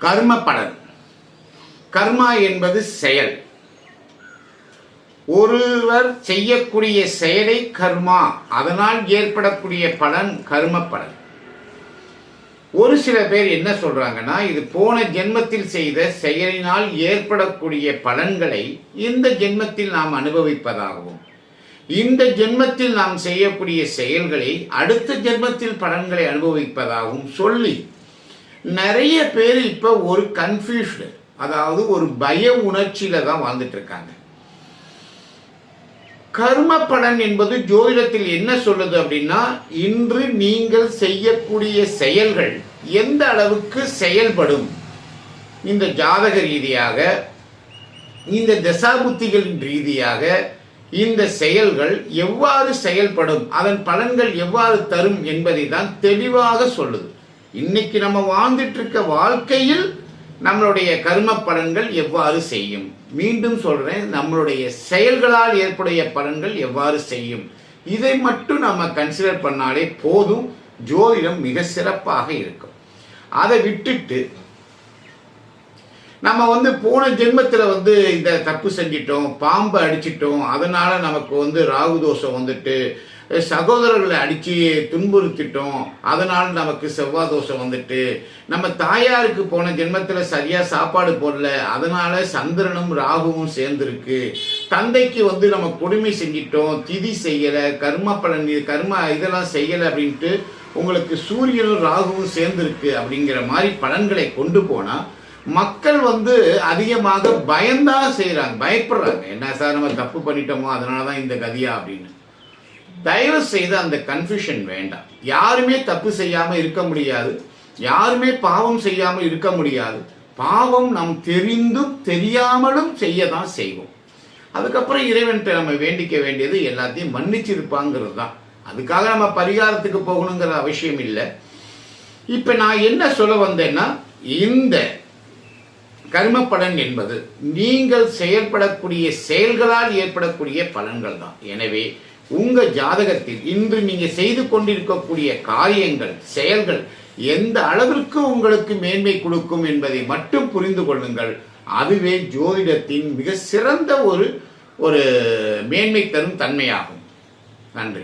கர்ம பலன் கர்மா என்பது செயல். ஒருவர் செய்யக்கூடிய செயலை கர்மா அதனால் ஏற்படக்கூடிய பலன் கர்ம பலன் ஒரு சில பேர் என்ன சொல்றாங்கன்னா இது போன ஜென்மத்தில் செய்த செயலினால் ஏற்படக்கூடிய பலன்களை இந்த ஜென்மத்தில் நாம் அனுபவிப்பதாகவும் இந்த ஜென்மத்தில் நாம் செய்யக்கூடிய செயல்களை அடுத்த ஜென்மத்தில் பலன்களை அனுபவிப்பதாகவும் சொல்லி நிறைய பேர் இப்போ ஒரு கன்ஃபியூஷன் அதாவது ஒரு பய உணர்ச்சியில தான் வாழ்ந்துட்டு இருக்காங்க கர்ம பலன் என்பது ஜோதிடத்தில் என்ன சொல்லுது அப்படின்னா இன்று நீங்கள் செய்யக்கூடிய செயல்கள் எந்த அளவுக்கு செயல்படும்? இந்த ஜாதக ரீதியாக இந்த தசாபுத்திகளின் ரீதியாக இந்த செயல்கள் எவ்வாறு செயல்படும் அதன் பலன்கள் எவ்வாறு தரும் என்பதை தான் தெளிவாக சொல்லுது. இன்னைக்கு நம்ம வாழ்ந்துட்டு இருக்க வாழ்க்கையில் நம்மளுடைய கர்ம பலன்கள் எவ்வாறு செய்யும்? மீண்டும் சொல்றேன் நம்மளுடைய செயல்களால் ஏற்படைய பலன்கள் எவ்வாறு செய்யும்? இதை மட்டும் நம்ம கன்சிடர் பண்ணாலே போதும் ஜோதிடம் மிக சிறப்பாக இருக்கும். அதை விட்டுட்டு நம்ம வந்து போன ஜென்மத்தில் வந்து இந்த தப்பு செஞ்சிட்டோம் பாம்பை அடிச்சிட்டோம் அதனால நமக்கு வந்து ராகு தோஷம் வந்துட்டு சகோதரர்களை அடித்து துன்புறுத்திட்டோம். அதனால் நமக்கு செவ்வாய் தோஷம் வந்துட்டு நம்ம தாயாருக்கு போன ஜென்மத்தில் சரியாக சாப்பாடு போடல. அதனால் சந்திரனும் ராகுவும் சேர்ந்துருக்கு. தந்தைக்கு வந்து நம்ம கொடுமை செஞ்சிட்டோம். திதி செய்யலை கர்ம பலன் கர்ம இதெல்லாம் செய்யலை அப்படின்ட்டு உங்களுக்கு சூரியனும் ராகுவும் சேர்ந்துருக்கு அப்படிங்கிற மாதிரி பலன்களை கொண்டு போனால் மக்கள் வந்து அதிகமாக பயந்தான் செய்கிறாங்க பயப்படுறாங்க. என்ன சார் நம்ம தப்பு பண்ணிட்டோமோ அதனால தான் இந்த கதியா அப்படின்னு. தயவு செய்து அந்த கன்ஃபியூஷன் வேண்டாம். யாருமே தப்பு செய்யாமல் இருக்க முடியாது. யாருமே பாவம் செய்யாமல் இருக்க முடியாது. பாவம் நாம் தெரிந்தும் தெரியாமலும் செய்ய தான் செய்வோம். அதுக்கப்புறம் இறைவன்கிட்ட நம்ம வேண்டிக்க வேண்டியது எல்லாத்தையும் மன்னிச்சிருப்பாங்கிறது தான் அதுக்காக நம்ம பரிகாரத்துக்கு போகணுங்கிற அவசியம் இல்லை. இப்போ நான் என்ன சொல்ல வந்தேன்னா இந்த கர்மப்பலன் என்பது நீங்கள் செயல்படக்கூடிய செயல்களால் ஏற்படக்கூடிய பலன்கள் தான் எனவே உங்க ஜாதகத்தில் இன்று நீங்க செய்து கொண்டிருக்கக்கூடிய காரியங்கள் செயல்கள் எந்த அளவிற்கு உங்களுக்கு மேன்மை கொடுக்கும் என்பதை மட்டும் புரிந்து கொள்ளுங்கள். அதுவே ஜோதிடத்தின் மிக சிறந்த ஒரு ஒரு மேன்மை தரும் தன்மையாகும். நன்றி.